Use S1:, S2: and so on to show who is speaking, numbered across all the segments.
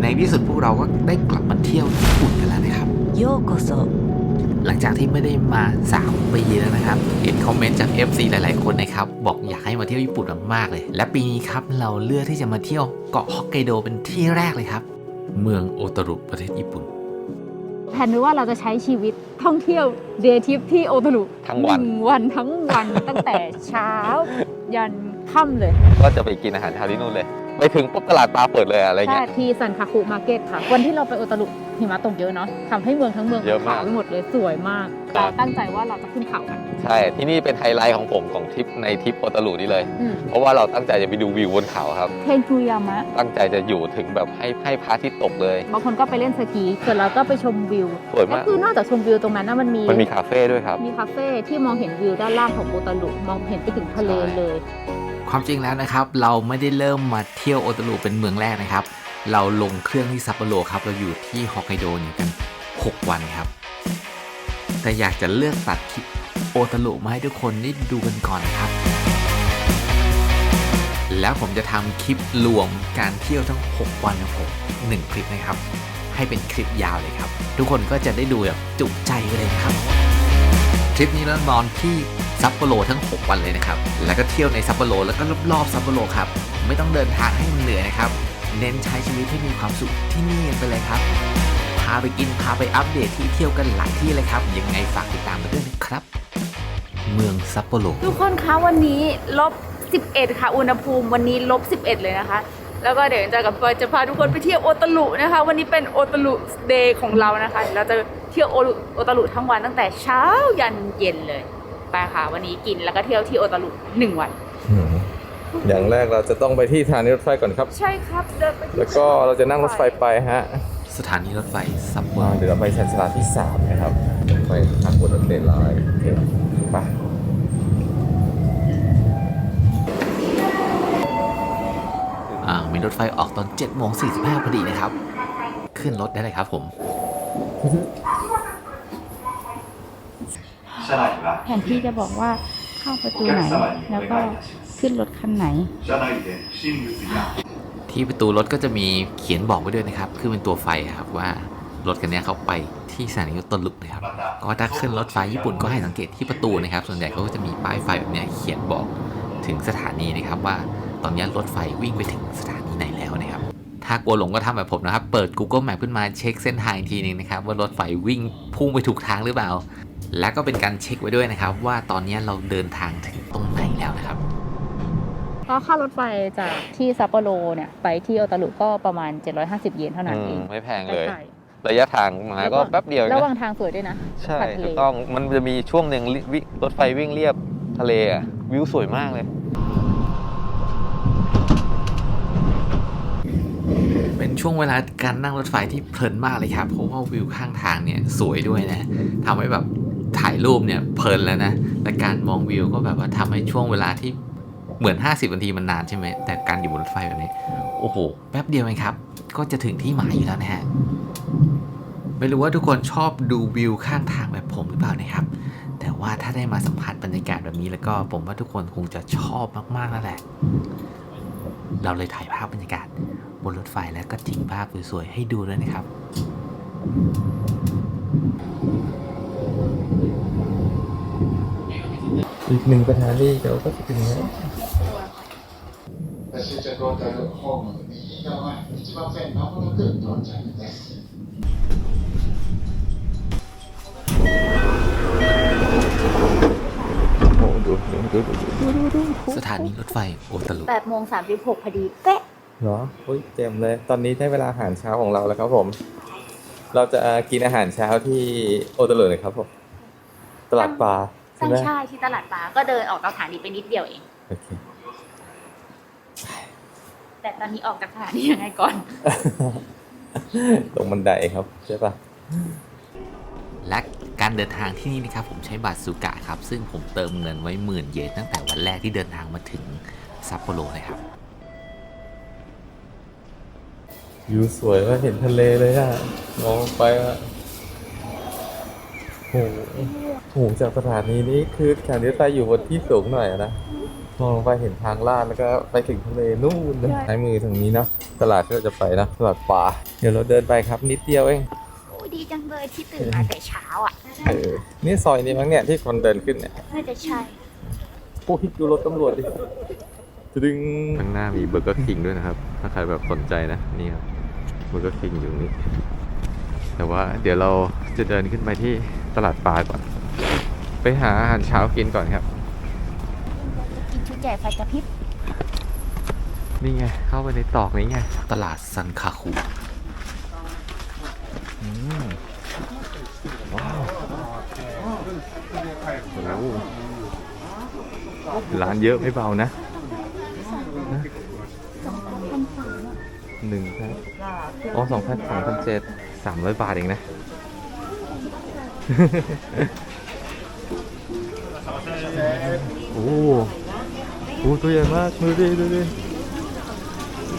S1: ในที่สุดพวกเราก็ได้กลับมาเที่ยวญี่ปุ่นกันแล้วนะครับ
S2: โยโกโซ
S1: หลังจากที่ไม่ได้มา 3 ปีแล้วนะครับ เห็นคอมเมนต์จาก FC หลาย ๆ คนนะครับ บอกอยากให้มาเที่ยวญี่ปุ่นมาก ๆ เลย และปีนี้ครับ เราเลือกที่จะมาเที่ยวเกาะฮอกไกโดเป็นที่แรกเลยครับ เมืองโอตารุประเทศญี่ปุ่น
S3: แผนไว้ว่าเราจะใช้ชีวิตท่องเที่ยวเดทริปที่โอตารุ
S4: ทั้งวัน
S3: หนึ่งวันทั้งวันตั้งแต่เช้า ยัน ค่ำเลย
S4: ก็จะไปกินอาหารเช้าที่นู่นเลย ไปถึงปุ๊บตลาดปลาเปิดเลยอะอะไร
S3: ใช่
S4: เงี้ย
S3: ที่ซันคาคุมาร์เก็ตค่ะ วันที่เราไปโอตารุหิมะตกเยอะเนาะทำให้เมืองทั้งเมือง
S4: เยอะมาก
S3: ขาวไปหมดเลยสวยมาก
S4: ครั
S3: เรา
S4: บ
S3: ตั้งใจว่าเราจะขึ้นเขากัน
S4: ใช่ ที่นี่เป็นไฮไลท์ของผมของทริปในทริปโอตารุนี่เลย
S3: อืม
S4: เพราะว่าเราตั้งใจจะไปดูวิวบนเขาครับ
S3: เทนฟูยามะ
S4: ตั้งใจจะอยู่ถึงแบบให้ให้พระอาทิตย์ตกเลย
S3: บางคนก็ไปเล่นสกี ส่วนเราก็ไปชมวิว
S4: สวย
S3: ก็
S4: มาก
S3: คือนอกจากชมวิวตรงนั้นนะมันมี
S4: มันมีคาเฟ่ด้วยครับ
S3: มีคาเฟ่ที่มองเห็นวิวด้านล่างของโอตารุมองเห็นไปถึงทะเล
S4: ใช่
S3: เลย
S1: ความจริงแล้วนะครับ เราไม่ได้เริ่มมาเที่ยวโอตารุเป็นเมืองแรกนะครับ เราลงเครื่องที่ซัปโปโรครับ เราอยู่ที่ฮอกไกโดเนี่กัน 6 วันครับ แต่อยากจะเลือกตัดคลิปโอตารุมาให้ทุกคนได้ดูกันก่อนนะครับ แล้วผมจะทำคลิปรวมการเที่ยวทั้ง 6 วันของผม1คลิปนะครับ ให้เป็นคลิปยาวเลยครับ ทุกคนก็จะได้ดูแบบจุใจเลยครับ ทริปนี้เรานอนที่ซัปโปโรทั้ง 6 วันเลยนะครับ แล้วก็เที่ยวในซัปโปโรแล้วก็รอบๆซัปโปโรครับ ไม่ต้องเดินทางให้มันเหนื่อยนะครับ เน้นใช้ชีวิตให้มีความสุขที่นี่กันไปเลยครับ พาไปกินพาไปอัปเดตที่เที่ยวกันหลายที่เลยครับ ยังไงฝากติดตามมาด้วยนะครับ เมืองซัปโปโร
S5: ทุกคนคะวันนี้ลบ 11 ค่ะ อุณหภูมิวันนี้ลบ 11 เลยนะคะ แล้วก็เดี๋ยวจะกับปอยจะพาทุกคนไปเที่ยวโอตารุนะคะ วันนี้เป็นโอตารุเดย์ของเรานะคะเราจะ เที่ยวโอตาลุทั้งวันตั้งแต่เช้ายันเย็นเลย ไปค่ะ วันนี้กินแล้วก็เที่ยวที่โอตาลุหนึ่งวัน
S6: อย่างแรกเราจะต้องไปที่สถานีรถไฟก่อนครับ
S5: ใช่ครับเดินไปที่
S6: แล้วก็เราจะนั่งรถไฟไปฮะ
S1: สถานีรถไฟซับเว
S6: อาร์เดี๋ยวเราไปชันสาลาที่สามนะครับไปทางบนรถเมล์ลอยโอเคไป
S1: อ่ามีรถไฟออกตอน7จ็ดโมงสีพอดีนะครับ ขึ้นรถได้เลยครับผม
S5: แผนที่จะบอกว่าเข้าประตูไหน แล้วก็ขึ้นรถคันไหน
S1: ที่ประตูรถก็จะมีเขียนบอกไว้ด้วยนะครับ คือเป็นตัวไฟครับว่ารถคันนี้เขาไปที่สถานีรถต้นลุกนะครับ ก็ถ้าขึ้นรถไฟญี่ปุ่นก็ให้สังเกตที่ประตูนะครับ ส่วนใหญ่เขาก็จะมีป้ายไฟแบบนี้เขียนบอกถึงสถานีนะครับว่าตอนนี้รถไฟวิ่งไปถึงสถานีไหนแล้วนะครับ ถ้ากลัวหลงก็ทำแบบผมนะครับ เปิด Google Map ขึ้นมาเช็คเส้นทางอีกทีนึงนะครับว่ารถไฟวิ่งพุ่งไปถูกทางหรือเปล่า และก็เป็นการเช็คไว้ด้วยนะครับ ว่าตอนนี้เราเดินทางถึงตรงไหนแล้วนะครับ
S3: ก็ค่ารถไฟจากที่ซัปโปโรเนี่ยไปที่โอตารุก็ประมาณ 750 เยนเท่านั้น
S4: อื
S3: เอ
S4: ม
S3: ง
S4: ไม่แพงเลย
S3: ใช่
S4: ระยะทางมาก็แป๊บเดียวเอง
S3: ระห
S4: นะ
S3: ว่างทางสวยด้วยนะ
S4: ใช่
S3: ผ่านทะเล
S4: ถูกต้องมันจะมีช่วงหนึ่งลิวิรถไฟวิ่งเรียบทะเลอะวิวสวยมากเลย
S1: เป็นช่วงเวลาการนั่งรถไฟที่เพลินมากเลยครับ เพราะว่าวิวข้างทางเนี่ยสวยด้วยนะทำให้แบบถ่ายรูปเนี่ยเพลินแล้วนะและการมองวิวก็แบบว่าทำให้ช่วงเวลาที่เหมือน 50นาทีมันนานใช่ไหมแต่การอยู่บนรถไฟแบบนี้ โอ้โห แป๊บเดียวเองครับ ก็จะถึงที่หมายอยู่แล้วนะฮะไม่รู้ว่าทุกคนชอบดูวิวข้างทางแบบผมหรือเปล่านะครับ แต่ว่าถ้าได้มาสัมผัสบรรยากาศแบบนี้แล้วก็ผมว่าทุกคนคงจะชอบมากๆแล้วแหละ เราเลยถ่ายภาพบรรยากาศ บนรถไฟแล้วก็ทิ้งภาพสวยๆให้ดูด้วยนะครับ
S6: อีกหนึ่งสถานีเดี๋ยวก็จะถึงแล้ว
S7: 終着ホテルホーム右側1番線まもなく到着です。
S6: โอ้ดูดูดูดูดู
S1: สถานีรถไฟโอตารุ
S5: 8โมง36พอดีเป๊ะ
S6: เหรออุ้ยเต็มเลย ตอนนี้ได้เวลาอาหารเช้าของเราแล้วครับผม เราจะกินอาหารเช้าที่โอตารุเลยครับผม ตลาดปลา ใช่
S5: ตั้ง
S6: ไหม
S5: ช่ายที่ตลาดปลาก็เดินออกจากสถานีไปนิดเดียวเอง
S6: โอเค
S5: แต่ตอนนี้ออกจากสถานียังไงก่อน
S6: ลงบันไดครับใช่ปะ
S1: และการเดินทางที่นี่นะครับผมใช้บัตรสุกะครับ ซึ่งผมเติมเงินไว้หมื่นเยนตั้งแต่วันแรกที่เดินทางมาถึงซัปโปโรเลยครับ
S6: วิวสวยว่าเห็นทะเลเลยอะมองไปอะโอ้โหโอ้โหจากสถานีนี้คือสถานีรถไฟอยู่บนที่สูงหน่อยอะนะมองลงไปเห็นทางลาดแล้วก็ไปถึงทะเลนู่นนะซ้ายมือทางนี้เนาะตลาดที่เราจะไปนะตลาดป่า เดี๋ยวเราเดินไปครับนิดเดียวเอง
S3: โอ้ดีจังเลยที่ตื่นมาแต่เช้าอะ
S6: เออนี่ซอยนี้มั้งเนี่ยที่คนเดินขึ้นเนี่ย
S3: น่าจะใช่
S6: โอ้ยดูรถตำรวจดิจะดึงข้างหน้ามีเบอร์เกอร์คิงด้วยนะครับ ถ้าใครแบบสนใจนะนี่ครับเบอร์เกอร์คิงอยู่ตรงนี้แต่ว่าเดี๋ยวเราจะเดินขึ้นไปที่ ตลาดปลาก่อน ไปหาอาหารเช้ากินก่อนครับ
S3: กินชุดใหญ่ไฟกระพริบ
S6: นี่ไง เข้าไปในตอกนี้ไง
S1: ตลาดซันคาคุ
S6: อืมว้าวโอ้โหร้านเยอะไม่เบานะนะหนึ่งครับอ๋อสองพันสองพันเจ็ดสามร้อยบาทเองนะ โอ้โหโอ้ตัวใหญ่มากดูดิดูดิ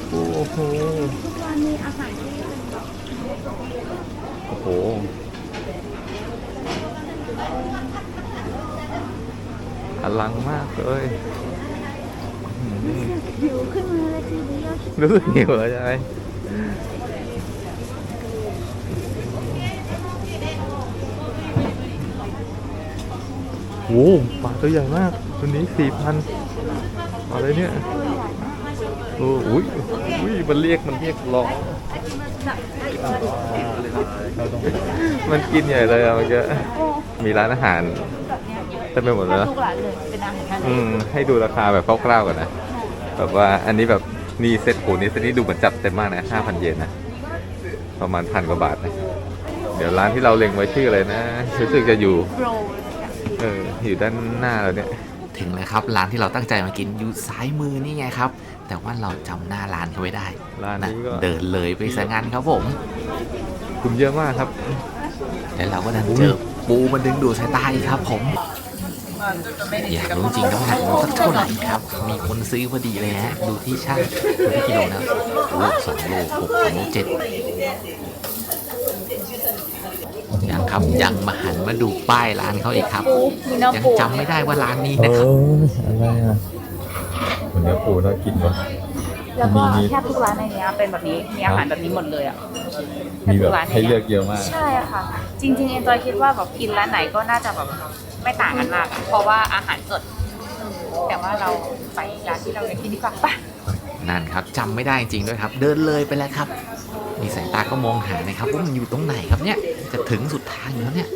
S6: โอ้โหโอ้โหอลังมากเลยหิวขึ้นมาเลยทีเดียวรู้สึกหิวแล้วใช่ไหม โอ้โหปลาตัวใหญ่มาก ตัวนี้สี่พันอะไรเนี่ยโอ้อุ้ยอุ้ยมันเรียกมันเรียกร้องมันกินใหญ่เลยอะเมันก็มีร้านอาหารเต็มไปหมดเลยนะ
S3: ทุกร้านเลยเป็นอาหารทะเล
S6: อืมให้ดูราคาแบบคร่าวๆก่อนนะแบบว่าอันนี้แบบนี่เซ็ตโหนี่เซ็ตนี้ดูเหมือนจัดเต็มมากนะห้าพันเยนนะประมาณพันกว่าบาทนะเดี๋ยวร้านที่เราเล็งไว้ชื่ออะไรนะรู้สึกจะอยู่
S3: โรล
S6: เอออยู่ด้านหน้าเราเนี่ย
S1: ถึงแล้วครับร้านที่เราตั้งใจมากินอยู่ซ้ายมือนี่ไงครับ แต่ว่าเราจำหน้าร้านเขาไว้ได้
S6: ร้าน
S1: นะ
S6: นี้ก็
S1: เดินเลยไปซะงั้นครับผม
S6: คุณเยอะมากครับ
S1: แล้วเราก็ดันเจอปูมาดึงดูดสายตาอีกครับผม อยากรู้จริงๆน้ำหนักมันสักเท่าไหร่ครับ มีคนซื้อพอดีเลยฮะ ดูที่ช่างดูที่กิโลนะโอ้สองโลหกโลเจ็ดยัง ครับ ยังมาหันมาดูป้ายร้านเขาอีกครับ
S5: ปูมีเนื้อ
S1: ยัง
S5: ปู
S1: จำไม่ได้ว่าร้านนี้
S6: เอ
S1: นะครับ
S6: ออะไรอะเหมือนเนื้อปูน่ากินวะ
S5: แล้วก็
S6: มี
S5: แทบทุกร้านในเนี้ยเป็นแบบนี้มีอาหารแบบนี้หมดเลยอะ
S6: มีแบบให้เลือกเยอะมาก
S5: ใช่ค่ะ จริงๆเอ็นจอยคิดว่าแบบกินร้านไหนก็น่าจะแบบไม่ต่างกันมากอะเพราะว่าอาหารสด แต่ว่าเราไปร้านที่เราอยากกินดีกว่าปะ
S1: นั่นครับจำไม่ได้จริงด้วยครับ เดินเลยไปแล้วครับ มีสายตาก็มองหานะครับว่ามันอยู่ตรงไหนครับเนี่ยจะถึงสุดทางอยู่แล้วเนี่ย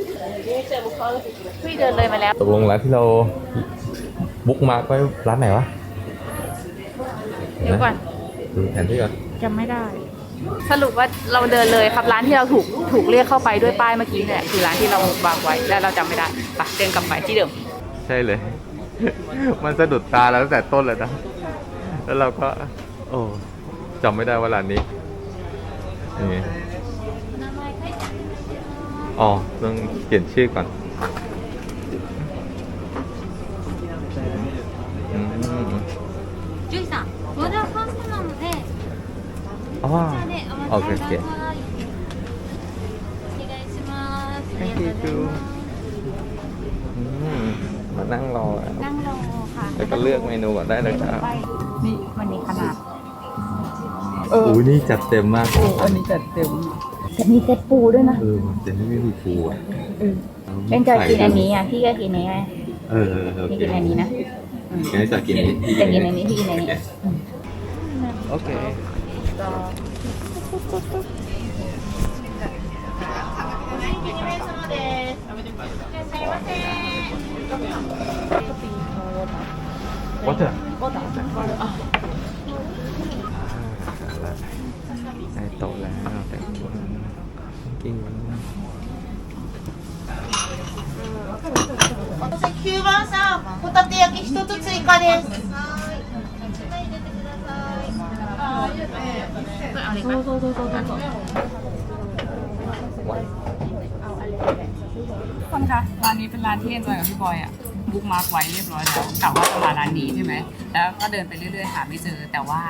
S5: เฮ้ยเดินเลยมาแล้ว
S6: ตกลงร้านที่เราบุ๊กมาร์กไว้ร้านไหนวะ
S5: เดี๋ยวก่อน
S6: ดูแผนที่ก่อน
S5: จำไม่ได้ สรุปว่าเราเดินเลยครับร้านที่เราถูกถูกเรียกเข้าไปด้วยป้ายเมื่อกี้เนี่ยคือร้านที่เราวางไว้แล้วเราจำไม่ได้ไปเดินกลับไปที่เดิม
S6: ใช่เลย มันสะดุดตาเราตั้งแต่ต้นเลยนะแล้วเราก็ โอ้จำไม่ได้ว่าร้านนี้ นี่อ๋อ ต้องเขียนชื่อก่อนอืม
S2: ジュイさん、オーダーファーストなので、
S6: อ๋อ
S2: こちらでお
S6: โอ
S2: 待
S6: เค
S2: ち
S6: โอ
S2: く
S6: เค
S2: ださい。お願いします。あり
S6: Thank
S2: が
S6: you
S2: とうございます。
S6: อืมมานั่งรออะ
S2: นั่งรอค่ะ
S6: แล้วก็เลือกเมนูก่อนได้เลยครับ
S3: นี่มันมีขนาด
S6: อู้นี่จัดเต็มมาก
S3: อันนี้จัดเต็มแต่มีเซ็ตปูด้วยนะ
S6: เออมันจะไม่มีฟูอะ
S3: เป็นจอยกินอันนี้อะพี่ก็กินอันนี้ไง
S6: เออเออโอ
S3: พี่
S6: เค
S3: กินอันนี้นะ
S6: งั้นจะกินนี้
S3: จะกินอันนี้พี่กินอันนี้
S6: โอเค
S5: ที่เอ็นจอยกับพี่บอยอะบุ๊กมาร์กไว้เรียบร้อยแล้วกะว่าจะมาร้านนี้ใช่ไหมแล้วก็เดินไปเรื่อยๆหาไม่เจอ แต่ว่า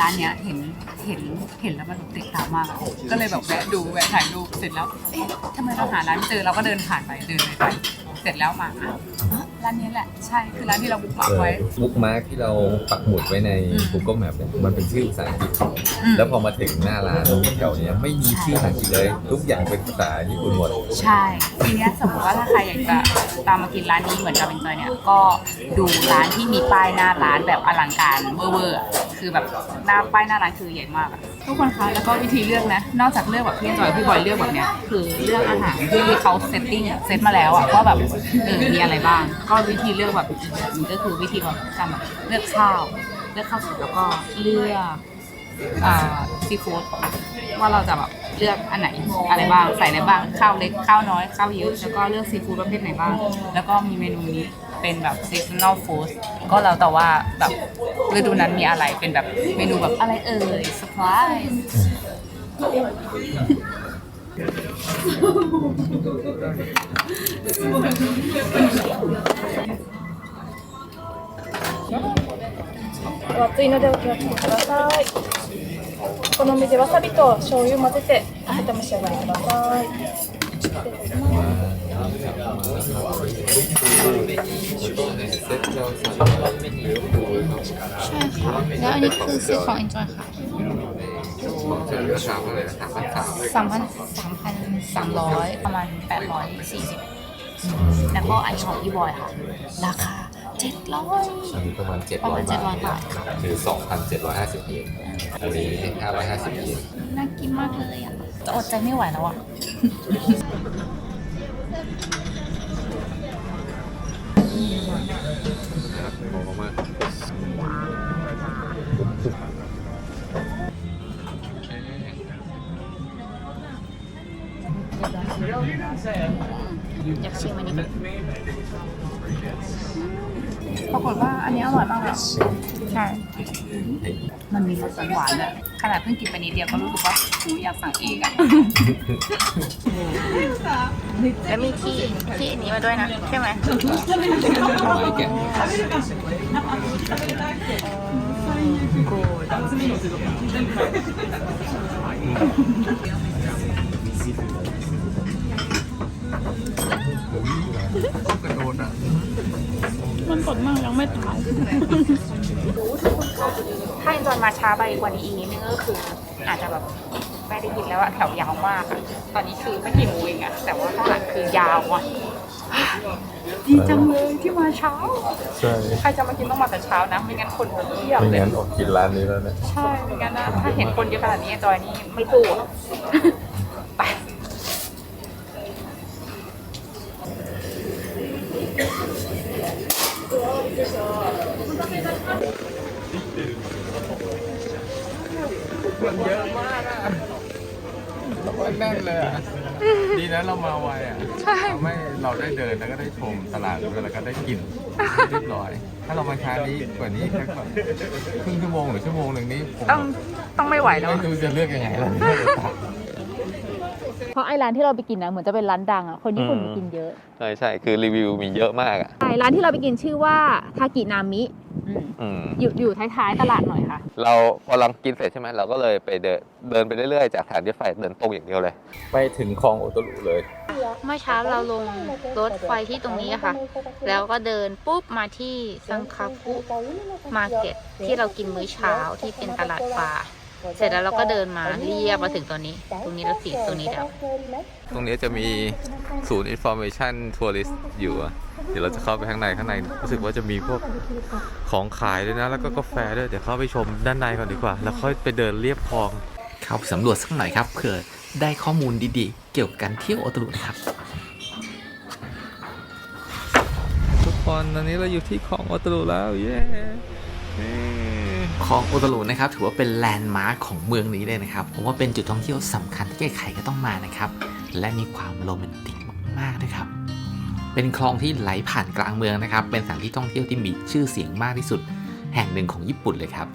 S5: ร้านเนี้ยเห็นเห็นเห็นแล้วมันติดตามมากอะก็เลยแบบแวะดูแวะถ่ายรูปเสร็จแล้วเอ๊ะทำไมเราหาร้านไม่เจอเราก็เดินผ่านไปเดินไปไปเสร็จแล้วมาอะ ร้านนี้แหละ ใช่คือร้านที่เราบุกมาไว้
S6: บุ๊กมาร์กที่เราปักหมุดไว้ใน Google Map เนี่ยมันเป็นชื่อภาษาอังกฤษ
S5: อืม
S6: แล้วพอมาถึงหน้าร้านแถวเนี้ยไม่มีชื่อภาษาอังกฤษเลย ทุกอย่างเป็นภาษาญี่ปุ่นหมด
S5: ใช่ ทีเนี้ยสมมติว่าถ้าใครอยากจะตามมากินร้านนี้เหมือนกับเป็นจอยเนี่ย ก็ดูร้านที่มีป้ายหน้าร้านแบบอลังการเวอร์ๆอะคือแบบหน้าป้ายหน้าร้านคือใหญ่มากอะ ทุกคนคะแล้วก็วิธีเลือกนะ นอกจากเลือกแบบพี่จอยพี่บอยเลือกแบบเนี้ยคือเลือกอาหารที่เขาเซตติ้งเซตมาแล้วอะว่าแบบเออมีอะไรบ้าง ก็วิธีเลือกแบบอีกแบบหนึงก็คือวิธีแบบการแบบเลือกข้าวเลือกข้าวสุกแล้วก็เลือกอ่าซีฟู้ดว่าเราจะแบบ เลือกอันไหนอะไรบ้างใส่อะไรบ้างข้าวเล็กข้าวน้อยข้าวเยอะแล้วก็เลือกซีฟู้ดประเภทไหนบ้าง แล้วก็มีเมนูนี้เป็นแบบ seasonal food ก็แล้วแต่ว่าแบบฤดูนั้นมีอะไรเป็นแบบเมนูแบบอะไรเอ่ย surprise
S8: 熱いのでお気をつけください お好みでわさびと醤油混ぜてお召し上がりください
S3: ใช่ค่ะ แล้วอันนี้คือซื้อของ enjoy ค่ะ
S1: ราคาเท่าไหร่นะสามพันสาม
S3: สามพันสามพันสามร้อยประมาณแปดร้อยสี่สิบแล้วก็อันนี้ของพี่บอยค่ะ ราคา เจ็ดร้อย
S6: อันนี้ประมาณ
S3: ประมาณ
S6: 700 บาท
S3: 700บาทค่ะ
S6: คือ 2,750 เยนอันนี้ 550 เยน
S3: น่ากินมากเลยอะจะอดใจไม่ไหวแล้วอะอยากชิมอันนี้ก่อน
S5: ปรากฏว่าอันนี้อร่อยมากเลยใช่ มันมีรสหวานๆอะขนาดเพิ่งกินไปนิดเดียวก็รู้สึกว่าหูอยากสั่งอีกอะ
S3: แล้วมีที่ที่อันนี้มาด้วยนะ ใช่ไหม
S1: ไม้แกะ
S3: มันกดมากยังไม่ตาย
S5: ถ้าอินจอยมาช้าไปกว่านี้อีกนิดนึงก็คือ อาจจะแบบไม่ได้กินแล้วอะแถวยาวมากอะตอนนี้คือไม่กี่โมงเองอะแต่ว่าข้างหลังคือยาวอะดีจังเลยที่มาเช้า
S6: ใช่
S5: ใครจะมากินต้องมาแต่เช้านะไม่งั้นคนเพียบ
S6: ไม่
S5: เลย
S6: งั้นอดกินร้านนี้แล้วเนี่ย
S5: ใช่ไม่งั้นนะถ้าเห็นคนเยอะขนาดนี้จอยนี่ไม่พูดไป
S6: แน่นเลยอะ ดีนะเรามาไวอะทำให้เราได้เดินแล้วก็ได้ชมตลาดด้วยแล้วก็ได้กินเรียบร้อย ถ้าเรามาช้านี้กว่านี้แค่แบบครึ่งชั่วโมงหรือชั่วโมงหนึ่งนี้ผม
S5: ต้องต้องไม่ไหวแล้ว
S6: ไม่รู้จะเลือกยังไงแล้ว
S3: เพราะไอ้ร้านที่เราไปกินนะเหมือนจะเป็นร้านดังอะคนญี่ปุ่นไปกินเยอะ
S4: ใช่ใช่คือรีวิวมีเยอะมากอะ
S3: ใช่ร้านที่เราไปกินชื่อว่าทากินามิ
S4: อืม
S3: อยู่อยู่ท้ายๆตลาดหน่อยค่ะ
S4: เราพอเรากินเสร็จใช่ไหมเราก็เลยไปเดินเดินไปเรื่อยๆจากฐานรถไฟเดินตรงอย่างเดียวเลย
S6: ไปถึงคลองโอโตรุเลย
S3: เมื่อเช้าเราลงรถไฟที่ตรงนี้ค่ะ แล้วก็เดินปุ๊บมาที่ซังคาคุมาร์เก็ตที่เรากินมื้อเช้าที่เป็นตลาดปลาเสร็จแล้วเราก็เดินมาเรียบมาถึงตัวนี้ ตรงนี้เราสีตรงนี้แล้ว
S6: ตรงนี้จะมีศูนย์ information tourist อยู่อะ เดี๋ยวเราจะเข้าไปข้างในข้างในรู้สึกว่าจะมีพวกของขายด้วยนะ แล้วก็กาแฟด้วยเดี๋ยวเข้าไปชมด้านในก่อนดีกว่า แล้วค่อยไปเดินเรียบคลอง
S1: เข้าไปสำรวจสักหน่อยครับเผื่อได้ข้อมูลดีๆ เกี่ยวกับการเที่ยวโอตารุนะครับ
S6: ทุกคนตอนนี้เราอยู่ที่คลองโอตารุแล้วเย้นี่
S1: คลองโอตารุนะครับถือว่าเป็นแลนด์มาร์คของเมืองนี้เลยนะครับผมว่าเป็นจุดท่องเที่ยวสำคัญที่ใครๆก็ต้องมานะครับและมีความโรแมนติกมากๆด้วยครับ เป็นคลองที่ไหลผ่านกลางเมืองนะครับ เป็นสถานที่ท่องเที่ยวที่มีชื่อเสียงมากที่สุดแห่งหนึ่งของญี่ปุ่นเลยครับ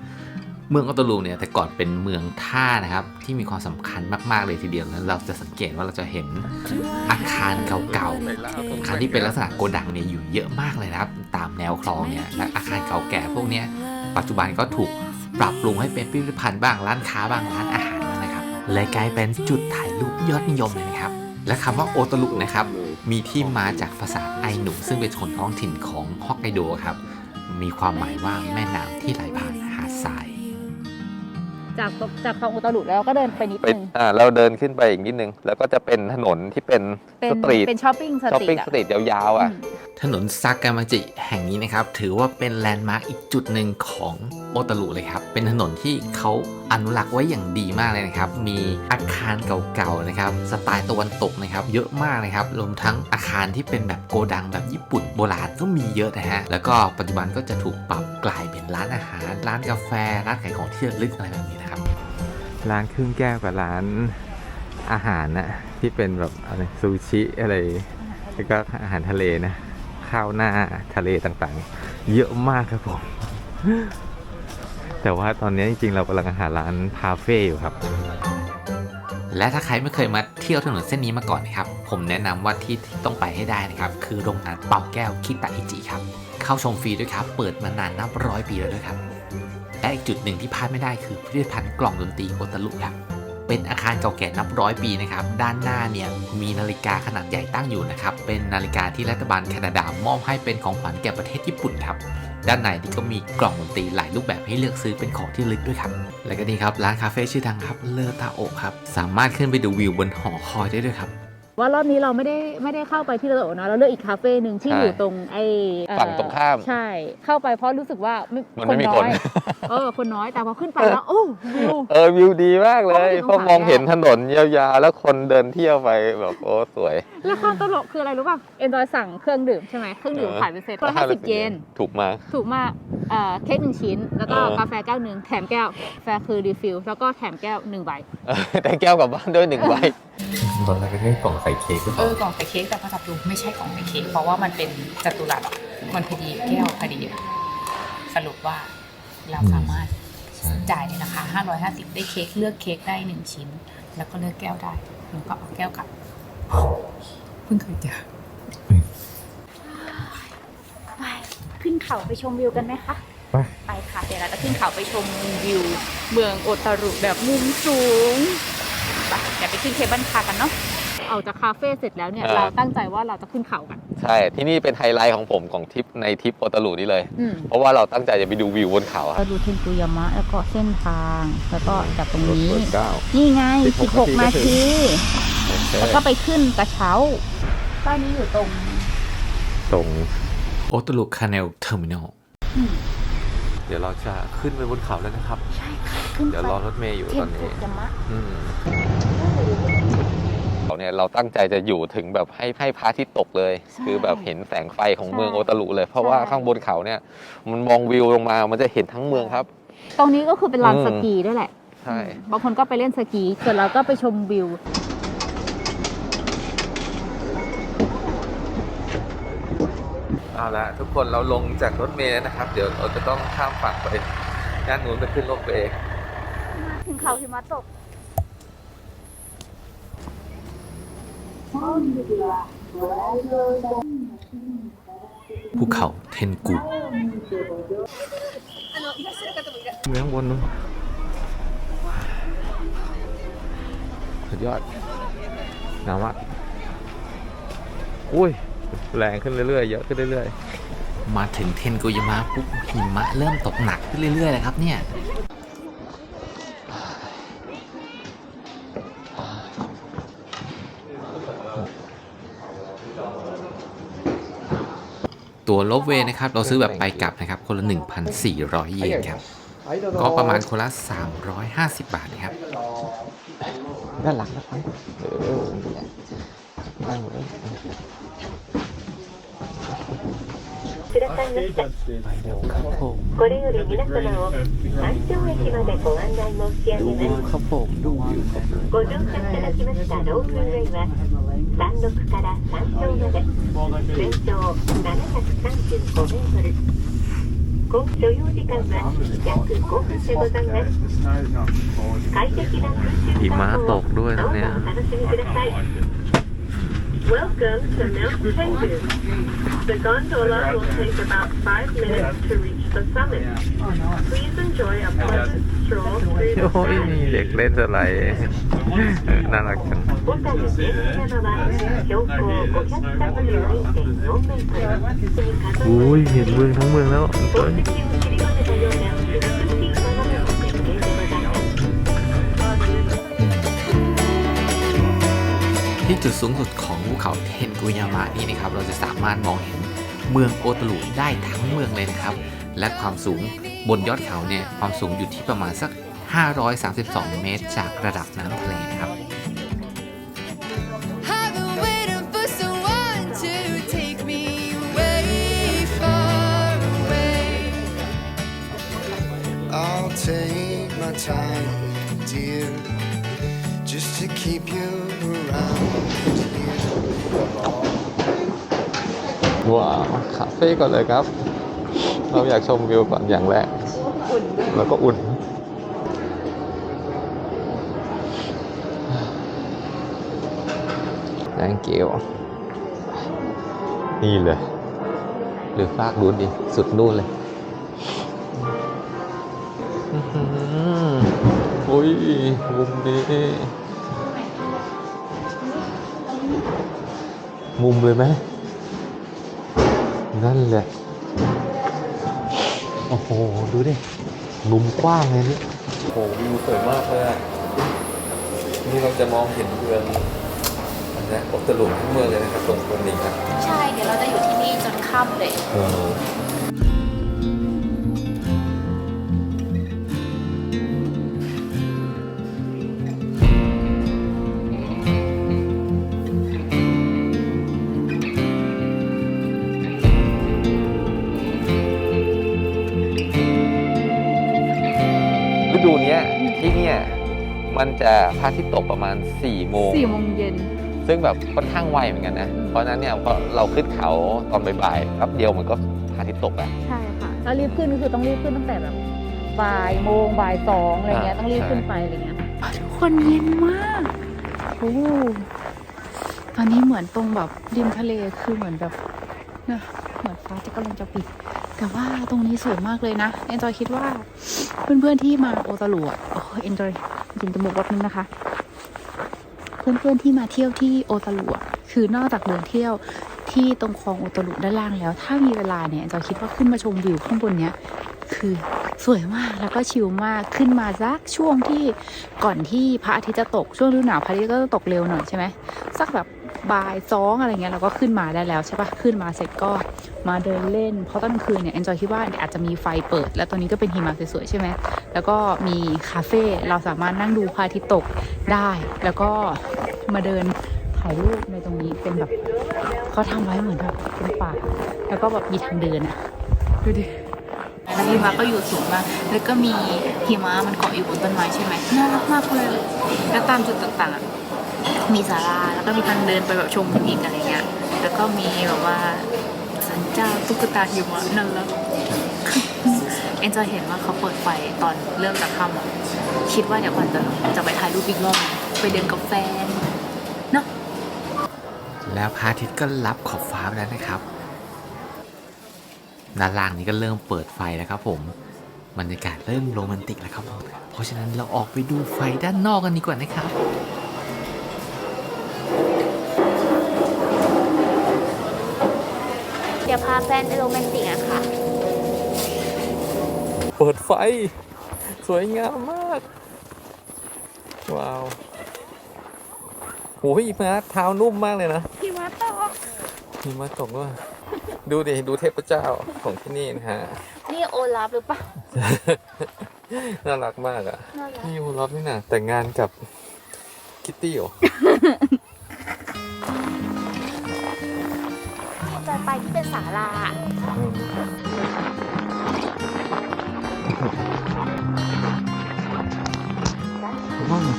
S1: เมืองโอตารุเนี่ยแต่ก่อนเป็นเมืองท่านะครับ ที่มีความสำคัญมากๆเลยทีเดียวแล้วเราจะสังเกตว่าเราจะเห็นอาคารเก่าๆอาคารที่เป็นลักษณะโกดังเนี่ยอยู่เยอะมากเลยนะครับ ตามแนวคลองเนี่ยและอาคารเก่าแก่พวกนี้ปัจจุบันก็ถูกปรับปรุงให้เป็นพิพิธภัณฑ์บ้างร้านค้าบ้างร้านอาหารบ้างนะครับเลยกลายเป็นจุดถ่ายรูปยอดนิยมเลยนะครับ และคำว่าโอตารุนะครับ มีที่มาจากภาษาไอหนูซึ่งเป็นคนท้องถิ่นของฮอกไกโดครับ มีความหมายว่าแม่น้ำที่ไหลผ่านหาดทราย
S5: จากจากคลองอุตลุแล้วก็เดินไปนิด
S4: ไป
S5: นึง
S4: อ่าเราเดินขึ้นไปอีกนิดนึง แล้วก็จะเป็นถนนที่เป็น
S5: เป็น
S4: สตรีท
S5: เป็นช้อปปิ้งส
S4: ช้อป
S5: ตรี
S4: ปิ้ง
S5: ท
S4: สตรีทยาวๆอะ
S1: ถนนซากามาจิแห่งนี้นะครับ ถือว่าเป็นแลนด์มาร์กอีกจุดหนึ่งของโอตารุเลยครับ เป็นถนนที่เขาอนุรักษ์ไว้อย่างดีมากเลยนะครับ มีอาคารเก่าๆนะครับ สไตล์ตะวันตกนะครับ เยอะมากนะครับ รวมทั้งอาคารที่เป็นแบบโกดังแบบญี่ปุ่นโบราณก็มีเยอะนะฮะ แล้วก็ปัจจุบันก็จะถูกปรับกลายเป็นร้านอาหาร ร้านกาแฟ ร้านขายของที่ระลึกอะไรแบบนี้นะครับ
S6: ร้านครึ่งแก้วกับร้านอาหารนะที่เป็นแบบอะไรซูชิอะไร แล้วก็อาหารทะเลนะ ข้าวหน้าทะเลต่างๆ เยอะมากครับผม แต่ว่าตอนนี้จริงๆ เรากำลังหาร้านคาเฟ่อยู่ครับ
S1: และถ้าใครไม่เคยมาเที่ยวถนนเส้นนี้มาก่อนนะครับ ผมแนะนำว่าที่ต้องไปให้ได้นะครับ คือโรงงานเป่าแก้วคิตาอิจิครับ เข้าชมฟรีด้วยครับ เปิดมานานนับร้อยปีแล้วด้วยครับและอีกจุดหนึ่งที่พลาดไม่ได้คือพิพิธภัณฑ์กล่องดนตรีโอตารุครับ เป็นอาคารเก่าแก่นับร้อยปีนะครับ ด้านหน้าเนี่ยมีนาฬิกาขนาดใหญ่ตั้งอยู่นะครับ เป็นนาฬิกาที่รัฐบาลแคนาดามอบให้เป็นของขวัญแก่ประเทศญี่ปุ่นครับ ด้านในนี่ก็มีกล่องดนตรีหลายรูปแบบให้เลือกซื้อเป็นของที่ระลึกด้วยครับ และก็นี่ครับร้านคาเฟ่ชื่อดังครับเลอตาโอครับ สามารถขึ้นไปดูวิวบนหอคอยได้ด้วยครับ
S5: ว่ารอบนี้เราไม่ได้ไม่ได้เข้าไปที่เรือโอนะเราเลือกอีกคาเฟ่หนึ่งที่
S4: ใช่
S5: อยู่ตรงไอ้เอ่อ
S4: ฝั่งตรงข้าม
S5: ใช่ เข้าไปเพราะรู้สึกว่าไม่
S4: มันไม่มีคน
S5: อยเออคนน้อยแต่พอขึ้นไปแล้วโอ้วิว
S4: เออวิวดีมากเลย
S5: เพราะมันอยู่ตรง
S4: เพราะมอง
S5: สามแยก
S4: เห็นถนนยาวๆแล้วคนเดินเที่ยวไปแบบโอ้สวย
S5: แล้วความตลกคืออะไรรู้ป่ะเอ็นจอยสั่งเครื่องดื่มใช่ไหมเครื่องดื่มขายเป็นเซตคนละห้าสิบเยน
S4: ถูกมาก
S5: ถูกมาก เอ่อเค้กหนึ่งชิ้น แล้วก็
S4: เออ
S5: กาแฟแก้วหนึ่งแถมแก้วแฟร์คือรีฟิลแล้วก็แถมแก้วหนึ่งใบ
S4: เออได้แก้วกลับบ้านด้วยหนึ่งใบ
S1: ตอนแรกก็แค่กล่องใส่เค้กก็พ
S9: เอ
S1: อ
S9: อกล่องใส่เค้กแต่พอจับดูไม่ใช่กล่องใส่เค้กเพราะว่ามันเป็นจัตุรัสมันพอดีแก้วพอดีอะสรุปว่าเราสามารถจ่ายในราคา 550 ได้เค้กเลือกเค้กได้หนึ่งชิ้น แล้วก็เลือกแก้วได้แล้วก็เอาแก้วกลับเพิ่งเคยเจอ
S5: ขึ้นเขาไปชมวิวกันไหมคะ
S6: ไป
S5: ไปค่ะ เดี๋ยวเราจะขึ้นเขาไปชมวิว เมืองโอตารุแบบมุมสูงไปเดี๋ยวไปขึ้นเคเบิลคาร์กันเนาะออกจากคาเฟ่เสร็จแล้วเนี่ย
S4: เออ
S5: เราตั้งใจว่าเราจะขึ้นเขากัน
S4: ใช่ ที่นี่เป็นไฮไลท์ของผมของทริปในทริปโอตารุนี่เลย
S5: อืม
S4: เพราะว่าเราตั้งใจจะไปดูวิวบนเขาอะ
S5: เราดูเทนกุยามะแล้วก็เส้นทาง แล้วก็จากตรงนี้
S6: เปิดเก้า
S5: นี่ไง
S6: 16
S5: 16นาที
S6: โอเค
S5: แล้วก็ไปขึ้นกระเช้าตอนนี้อยู่ตรง
S6: ตรง
S1: โอตารุคาเนลเทอร์มินอล
S6: เดี๋ยวเราจะขึ้นไปบนเขาแล้วนะครับ
S5: ขึ้น
S6: เดี๋ยวรอรถเมย์อยู่
S5: เท
S6: ตอนน
S5: กุ
S6: นี้
S5: ยามะ
S6: อืม
S4: เขาเนี่ยเราตั้งใจจะอยู่ถึงแบบให้ให้พระอาทิตย์ตกเลย
S5: ใช่
S4: คือแบบเห็นแสงไฟของ
S5: ใช่
S4: เมืองโอตารุเลย เพราะว่า
S5: ใช่
S4: ข้างบนเขาเนี่ย มันมองวิวลงมา มันจะเห็นทั้งเมืองครับ
S5: ตรงนี้ก็คือเป็นลาน
S4: อืม
S5: สกีด้วยแหละ
S4: ใช่
S5: บางคนก็ไปเล่นสกี ส่วนเราก็ไปชมวิว
S6: เอาละทุกคนเราลงจากรถเมล์แล้วนะครับ เดี๋ยวเราจะต้องข้ามฝั่งไปด้านนู้นไปขึ้นรถเมล์
S5: ถึงเขาหิมะตก
S1: ภูเขาเทนกุ
S6: เมืองบนนู้นสุดยอดหนาวมากอุ้ย แรงขึ้นเรื่อยๆ เยอะขึ้นเรื่อย
S1: มาถึงเทนกุยามะปุ๊บหิมะเริ่มตกหนักขึ้นเรื่อยๆเลยครับเนี่ยตัวลบเวย์นะครับ เราซื้อแบบไปกลับนะครับ คนละ 1,400 เยนครับ ก็ประมาณคนละ 350 บาทนะครับ
S6: ๆด้านหลังนะครับเออนั่งเลย
S10: くださいましたこれより皆様を安城駅までご案内申し上げますご乗車いただきましたロープウェイは山麓から山頂まで全長735メートル所要時間は約5分でございます。快適な空中散歩をどうぞお楽しみください。
S11: Welcome to Mount Chengdu. The gondola will take about five minutes to reach the summit. Please enjoy a pleasant stroll through the
S6: โอ้ย
S11: sky.
S6: เด็กเล่นอะไร น่ารักจัง
S11: 小樽天山は標高532.4メートル。
S6: อุ้ยเห็นเมืองทั้งเมืองแล้วสวย
S11: 宝石を散りばめたような美しい眺めの絶景でございます。
S1: ที่จุดสูงสุดของ ภูเขาเทนกุยามะนี่นะครับเราจะสามารถมองเห็นเมืองโอตารุได้ทั้งเมืองเลยนะครับ และความสูงบนยอดเขาเนี่ยความสูงอยู่ที่ประมาณสัก 532 เมตร จากระดับน้ำทะเลนะครับ
S2: I've been waiting for someone to take me way far away.
S12: I'll take my time, dear, just to keep you around
S6: ว้าวคาเฟ่ก่อนเลยครับ เราอยากชมวิวก่อนอย่างแรกแล้วก็อุ่น thank you นี่เลย หรือฟากดูดิ สุดนู่นเลยอุ้ยมุมนี้ มุมเลยไหม นั่นแหละ โอ้โห ดูดิมุมกว้างเลยนี่โอ้โหวิวสวยมากเลยอะนี่เราจะมองเห็นเมืองอันนี้โอตารุทั้งเมืองเลยนะครับตรงตรงนี้ครับ
S3: ใช่ เดี๋ยวเราจะอยู่ที่นี่จนค่ำเลย
S6: เออ มันจะพระอาทิตย์ตกประมาณ4โมง
S5: สี่โมงเย็น
S6: ซึ่งแบบค่อนข้างไวเหมือนกันนะ เพราะฉะนั้นเนี่ยพอเราขึ้นเขาตอนบ่ายๆแป๊บเดียวมันก็พระอาทิตย์ตกแล้ว
S5: ใช่ค่ะแล้วรีบขึ้นก็คือต้องรีบขึ้นตั้งแต่แบบบ่ายโมงบ่ายสองอะไรเงี้ย
S6: อ่า
S5: ต้องรีบ
S6: ใช่
S5: ขึ้นไปอะไรเงี้ยทุกคนเย็นมากโอ้ตอนนี้เหมือนตรงแบบริมทะเลคือเหมือนแบบนะเหมือนฟ้าจะกำลังจะปิด แต่ว่าตรงนี้สวยมากเลยนะเอ็นจอยคิดว่าเพื่อนๆที่มาโอตารุอะโอ้เอ็นจอย จริงจมูกวัดนึงนะคะ เพื่อนๆที่มาเที่ยวที่โอตารุคือนอกจากเดินเที่ยวที่ตรงคลองโอตารุด้านล่างแล้ว ถ้ามีเวลาเนี่ยจอยคิดว่าขึ้นมาชมวิวข้างบนเนี้ยคือสวยมากแล้วก็ชิลมากขึ้นมาสักช่วงที่ก่อนที่พระอาทิตย์จะตกช่วงฤดูหนาวพระอาทิตย์ก็จะตกเร็วหน่อยใช่ไหมสักแบบบ่ายสองอะไรเงี้ยเราก็ขึ้นมาได้แล้วใช่ปะขึ้นมาเสร็จก็ มาเดินเล่น เพราะตอนกลางคืนเนี่ยเอนจอยคิดว่าอาจจะมีไฟเปิด แล้วตอนนี้ก็เป็นหิมะสวยๆใช่ไหมแล้วก็มีคาเฟ่เราสามารถนั่งดูพระอาทิตย์ตกได้ แล้วก็มาเดินถ่ายรูปในตรงนี้เป็นแบบเขาทำไว้เหมือนแบบเป็นป่าแล้วก็แบบมีทางเดินอะดูดิหิมะก็อยู่สูงมากแล้วก็มีหิมะมันเกาะอยู่บนต้นไม้ใช่ไหมน่ารักมากเลย แล้วตามจุดต่างๆอะมีศาลาแล้วก็มีทางเดินไปแบบชมหินอะไรเงี้ย แล้วก็มีแบบว่า เจ้าตุ๊กตาหิมะนั่นแล้วเอ็นจะเห็นว่าเขาเปิดไฟตอนเริ่มจะค่ำคิดว่าเดี๋ยวก่อนจะจะไปถ่ายรูปอีกรอบไปเดินกับแฟนเนาะ
S1: แล้วพระอาทิตย์ก็รับขอบฟ้าไปแล้วนะครับด้านล่างนี้ก็เริ่มเปิดไฟแล้วครับผมบรรยากาศเริ่มโรแมนติกแล้วครับผมเพราะฉะนั้นเราออกไปดูไฟด้านนอกกันดีกว่านะครับ
S3: ดี๋ยวพาแฟนไปโรแมนติกอะค่ะ
S6: เปิดไฟ สวยงามมาก ว้าวโอ้ยมาเท้านุ่มมากเลยนะ
S5: หิมะตก
S6: หิมะตกด้วยดูดิ ดูเทพเจ้าของที่นี่นะฮะ
S3: นี่โอลาฟหรือปะ
S6: น่ารักมากอะ
S3: น่ารัก
S6: นี่โอลอฟนี่นะแต่งงานกับคิตตี้เหรอ
S3: ไปที่เป็นศาลา
S6: ว้าว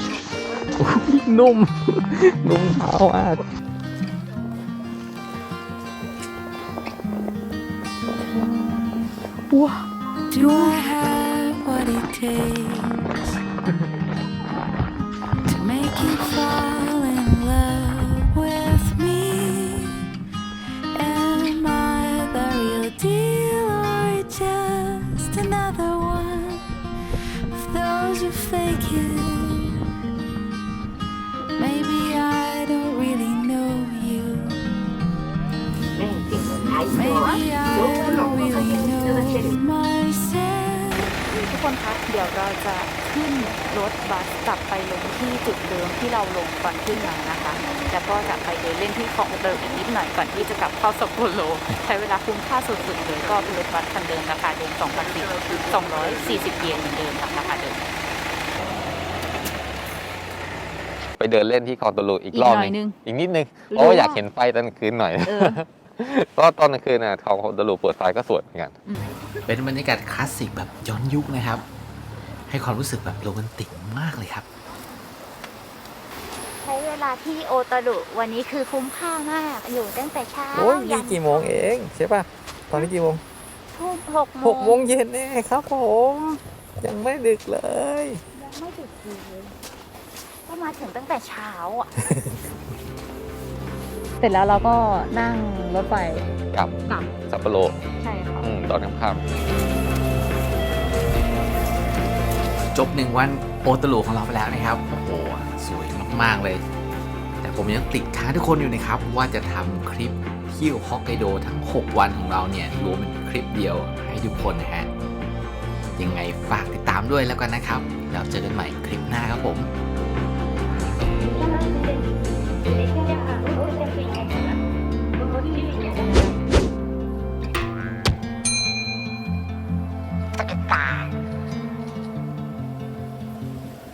S6: โอ้ยนุ่ม นุ่มเท้ามาก
S2: Do I have what it takes
S5: ทุกคนคะเดี๋ยวเราจะขึ้นรถบัสกลับไปลงที่จุดเดิมที่เราลงก่อนขึ้นมานะคะ แล้วก็จะไปเดินเล่นที่คลองเดิมอีกนิดหน่อยก่อนที่จะกลับเข้าซัปโปโรใช้เวลาคุ้มค่าสุดๆเลยก็เป็นรถบัสคันเดิมราคาเดิม2,000 240เยนเหมือนเดิมค่ะราคาเดิม
S4: ไปเดินเล่นที่คลองตะลุอีก
S5: อีก
S4: รอบ
S5: หน่อยนึง
S4: อีกนิดนึง
S5: รู้
S4: เพราะว่า
S5: ว่า
S4: อยากเห็นไฟตอนกลางคืนหน่อย
S5: เออ
S4: เพราะว่าตอนกลางคืนน่ะคลองตะลุเปิดไฟก็สวยเหมือนกัน
S1: เป็นบรรยากาศคลาสสิกแบบย้อนยุคนะครับ ให้ความรู้สึกแบบโรแมนติกมากเลยครับ
S3: ใช้เวลาที่โอตารุวันนี้คือคุ้มค่ามาก อยู่ตั้งแต่เช้า
S6: โอ้ย
S3: ยั
S6: นี่กี่โมงเองใช่ป่ะ ตอนนี้กี่โมง
S3: ทุ่มหกโม
S6: ห
S3: ง
S6: กโมงเย็นเองครับผม ยังไม่ดึกเลย
S3: ยังไม่ดึกเลยก็มาถึงตั้งแต่เช้าอะ
S5: เสร็จแล้วเราก็นั่งรถไฟ
S4: กับ
S5: กลับ
S4: ซัปโปโร
S5: ใช่ค่ะ
S4: อืมตอนค่ำ
S1: จบหนึ่งวันโอตาลูของเราไปแล้วนะครับ โอ้โห สวยมาก ๆ เลย แต่ผมยังติดค้างทุกคนอยู่นะครับ ว่าจะทำคลิปเที่ยวฮอกไกโดทั้ง 6 วันของเราเนี่ย รวมเป็นคลิปเดียวให้ทุกคนนะฮะ ยังไงฝากติดตามด้วยแล้วกันนะครับ แล้วเจอกันใหม่คลิปหน้าครับผม